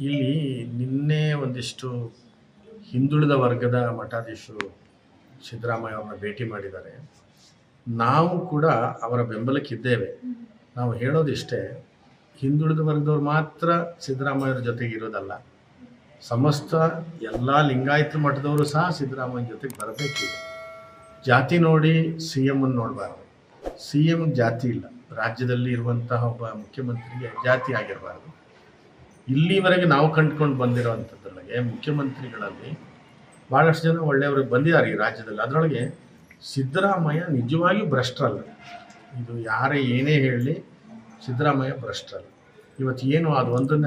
ಇಲ್ಲಿ ನಿನ್ನೆ ಒಂದಿಷ್ಟು ಹಿಂದುಳಿದ ವರ್ಗದ ಮಠಾಧೀಶರು ಸಿದ್ದರಾಮಯ್ಯ ಅವ್ರನ್ನ ಭೇಟಿ ಮಾಡಿದ್ದಾರೆ. ನಾವು ಕೂಡ ಅವರ ಬೆಂಬಲಕ್ಕಿದ್ದೇವೆ. ನಾವು ಹೇಳೋದಿಷ್ಟೇ, ಹಿಂದುಳಿದ ವರ್ಗದವ್ರು ಮಾತ್ರ ಸಿದ್ದರಾಮಯ್ಯವ್ರ ಜೊತೆಗೆ ಇರೋದಲ್ಲ. ಸಮಸ್ತ ಎಲ್ಲ ಲಿಂಗಾಯತ ಮಠದವರು ಸಹ ಸಿದ್ದರಾಮಯ್ಯ ಜೊತೆಗೆ ಬರಬೇಕಿದೆ. ಜಾತಿ ನೋಡಿ ಸಿ ಎಮ್ಮನ್ನು ನೋಡಬಾರ್ದು. ಸಿ ಎಮ್ಗೆ ಜಾತಿ ಇಲ್ಲ. ರಾಜ್ಯದಲ್ಲಿ ಇರುವಂತಹ ಒಬ್ಬ ಮುಖ್ಯಮಂತ್ರಿಗೆ ಜಾತಿ ಆಗಿರಬಾರ್ದು. ಇಲ್ಲಿವರೆಗೆ ನಾವು ಕಂಡುಕೊಂಡು ಬಂದಿರೋವಂಥದ್ರೊಳಗೆ ಮುಖ್ಯಮಂತ್ರಿಗಳಲ್ಲಿ ಭಾಳಷ್ಟು ಜನ ಒಳ್ಳೆಯವರು ಬಂದಿದ್ದಾರೆ ಈ ರಾಜ್ಯದಲ್ಲಿ. ಅದರೊಳಗೆ ಸಿದ್ದರಾಮಯ್ಯ ನಿಜವಾಗಿಯೂ ಭ್ರಷ್ಟರಲ್ಲ. ಇದು ಯಾರೇ ಏನೇ ಹೇಳಲಿ ಸಿದ್ದರಾಮಯ್ಯ ಭ್ರಷ್ಟರಲ್ಲ. ಇವತ್ತು ಏನು ಅದು ಒಂದನ್ನ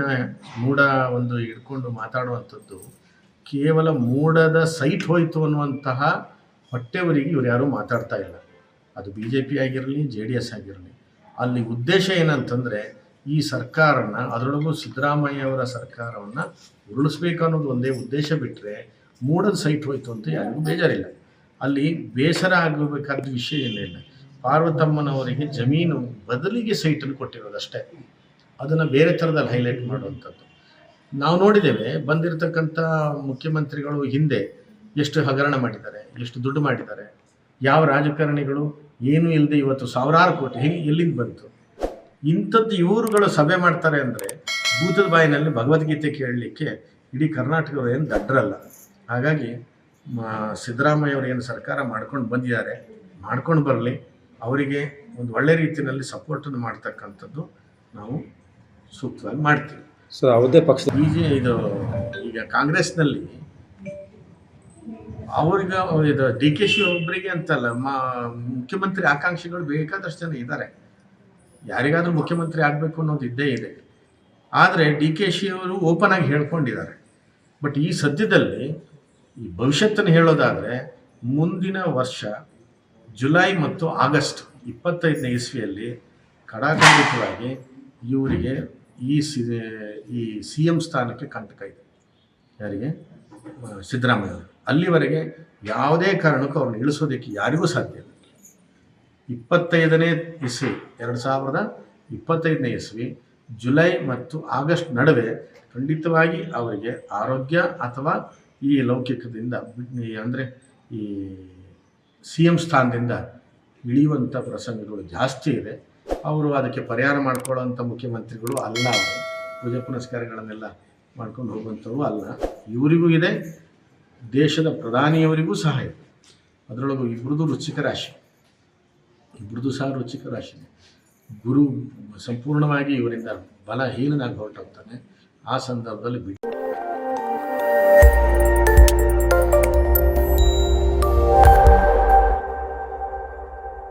ಮೂಢ ಒಂದು ಇಟ್ಕೊಂಡು ಮಾತಾಡುವಂಥದ್ದು ಕೇವಲ ಮೂಡದ ಸೈಟ್ ಹೋಯಿತು ಅನ್ನುವಂತಹ ಹೊಟ್ಟೆವರಿಗೆ ಇವ್ರು ಯಾರೂ ಮಾತಾಡ್ತಾ ಇಲ್ಲ. ಅದು ಬಿ ಜೆ ಪಿ ಆಗಿರಲಿ, ಜೆ ಡಿ ಎಸ್ ಆಗಿರಲಿ. ಅಲ್ಲಿ ಉದ್ದೇಶ ಏನಂತಂದರೆ ಈ ಸರ್ಕಾರನ, ಅದರೊಳಗೂ ಸಿದ್ದರಾಮಯ್ಯವರ ಸರ್ಕಾರವನ್ನು ಉರುಳಿಸ್ಬೇಕು ಅನ್ನೋದು ಒಂದೇ ಉದ್ದೇಶ ಬಿಟ್ಟರೆ ಮೂಡದ ಸೈಟ್ ಹೋಯ್ತು ಅಂತ ಯಾರಿಗೂ ಬೇಜಾರಿಲ್ಲ. ಅಲ್ಲಿ ಬೇಸರ ಆಗಬೇಕಾದ ವಿಷಯ ಏನಿಲ್ಲ. ಪಾರ್ವತಮ್ಮನವರಿಗೆ ಜಮೀನು ಬದಲಿಗೆ ಸೈಟನ್ನು ಕೊಟ್ಟಿರೋದಷ್ಟೇ. ಅದನ್ನು ಬೇರೆ ಥರದಲ್ಲಿ ಹೈಲೈಟ್ ಮಾಡುವಂಥದ್ದು. ನಾವು ನೋಡಿದ್ದೇವೆ, ಬಂದಿರತಕ್ಕಂಥ ಮುಖ್ಯಮಂತ್ರಿಗಳು ಹಿಂದೆ ಎಷ್ಟು ಹಗರಣ ಮಾಡಿದ್ದಾರೆ, ಎಷ್ಟು ದುಡ್ಡು ಮಾಡಿದ್ದಾರೆ, ಯಾವ ರಾಜಕಾರಣಿಗಳು, ಏನೂ ಇಲ್ಲದೆ ಇವತ್ತು ಸಾವಿರಾರು ಕೋಟಿ, ಹೆಂಗೆ ಎಲ್ಲಿಂದ ಬಂತು? ಇಂಥದ್ದು ಇವರುಗಳು ಸಭೆ ಮಾಡ್ತಾರೆ ಅಂದರೆ ಭೂತದ ಬಾಯಿನಲ್ಲಿ ಭಗವದ್ಗೀತೆ ಕೇಳಲಿಕ್ಕೆ ಇಡೀ ಕರ್ನಾಟಕದವ್ರು ಏನು ದಡ್ಡರಲ್ಲ ಹಾಗಾಗಿ ಮ- ಸಿದ್ದರಾಮಯ್ಯ ಅವರು ಏನು ಸರ್ಕಾರ ಮಾಡ್ಕೊಂಡು ಬಂದಿದ್ದಾರೆ ಮಾಡ್ಕೊಂಡು ಬರಲಿ. ಅವರಿಗೆ ಒಂದು ಒಳ್ಳೆ ರೀತಿಯಲ್ಲಿ ಸಪೋರ್ಟನ್ನು ಮಾಡ್ತಕ್ಕಂಥದ್ದು ನಾವು ಸೂಕ್ತವಾಗಿ ಮಾಡ್ತೀವಿ. ಸೊ ಯಾವುದೇ ಪಕ್ಷ ಬಿ ಜೆ ಇದು ಈಗ ಕಾಂಗ್ರೆಸ್ನಲ್ಲಿ ಅವ್ರಿಗೆ ಇದು ಡಿ ಕೆ ಶಿ ಒಬ್ಬರಿಗೆ ಅಂತಲ್ಲ ಮುಖ್ಯಮಂತ್ರಿ ಆಕಾಂಕ್ಷಿಗಳು ಬೇಕಾದಷ್ಟು ಜನ ಇದ್ದಾರೆ. ಯಾರಿಗಾದ್ರೂ ಮುಖ್ಯಮಂತ್ರಿ ಆಗಬೇಕು ಅನ್ನೋದು ಇದ್ದೇ ಇದೆ. ಆದರೆ ಡಿ ಕೆ ಶಿ ಅವರು ಓಪನ್ ಆಗಿ ಹೇಳ್ಕೊಂಡಿದ್ದಾರೆ. ಬಟ್ ಈ ಸದ್ಯದಲ್ಲಿ ಈ ಭವಿಷ್ಯತ್ತನ್ನು ಹೇಳೋದಾದರೆ ಮುಂದಿನ ವರ್ಷ ಜುಲೈ ಮತ್ತು ಆಗಸ್ಟ್ ಇಪ್ಪತ್ತೈದನೇ ಇಸ್ವಿಯಲ್ಲಿ ಕಡಾಖಂಡಿತವಾಗಿ ಇವರಿಗೆ ಈ ಸಿ ಈ ಸಿ ಎಂ ಸ್ಥಾನಕ್ಕೆ ಕಂಟಕ ಇದೆ. ಯಾರಿಗೆ? ಸಿದ್ದರಾಮಯ್ಯ ಅಲ್ಲಿವರೆಗೆ ಯಾವುದೇ ಕಾರಣಕ್ಕೂ ಅವ್ರನ್ನ ಇಳಿಸೋದಕ್ಕೆ ಯಾರಿಗೂ ಸಾಧ್ಯ ಇಲ್ಲ. ಇಪ್ಪತ್ತೈದನೇ ಇಸ್ವಿ, ಎರಡು ಸಾವಿರದ ಇಪ್ಪತ್ತೈದನೇ ಇಸ್ವಿ, ಜುಲೈ ಮತ್ತು ಆಗಸ್ಟ್ ನಡುವೆ ಖಂಡಿತವಾಗಿ ಅವರಿಗೆ ಆರೋಗ್ಯ ಅಥವಾ ಈ ಲೌಕಿಕದಿಂದ ಅಂದರೆ ಈ ಸಿ ಎಂ ಸ್ಥಾನದಿಂದ ಇಳಿಯುವಂಥ ಪ್ರಸಂಗಗಳು ಜಾಸ್ತಿ ಇದೆ. ಅವರು ಅದಕ್ಕೆ ಪರಿಹಾರ ಮಾಡ್ಕೊಳ್ಳೋವಂಥ ಮುಖ್ಯಮಂತ್ರಿಗಳು ಅಲ್ಲ ಅವರು. ಪೂಜೆ ಪುನಸ್ಕಾರಗಳನ್ನೆಲ್ಲ ಮಾಡ್ಕೊಂಡು ಹೋಗುವಂಥವ್ರು ಅಲ್ಲ. ಇವರಿಗೂ ಇದೆ. ದೇಶದ ಪ್ರಧಾನಿಯವರಿಗೂ ಸಹ ಇದೆ. ಅದರೊಳಗೂ ಇಬ್ಬರದು ರುಚಿಕ ರಾಶಿ. ಇಬ್ಬರದು ಸಹ ರುಚಿಕ ರಾಶಿ. ಗುರು ಸಂಪೂರ್ಣವಾಗಿ ಇವರಿಂದ ಬಲಹೀನಾಗಿ ಹೊರಟೋಗ್ತಾನೆ. ಆ ಸಂದರ್ಭದಲ್ಲಿ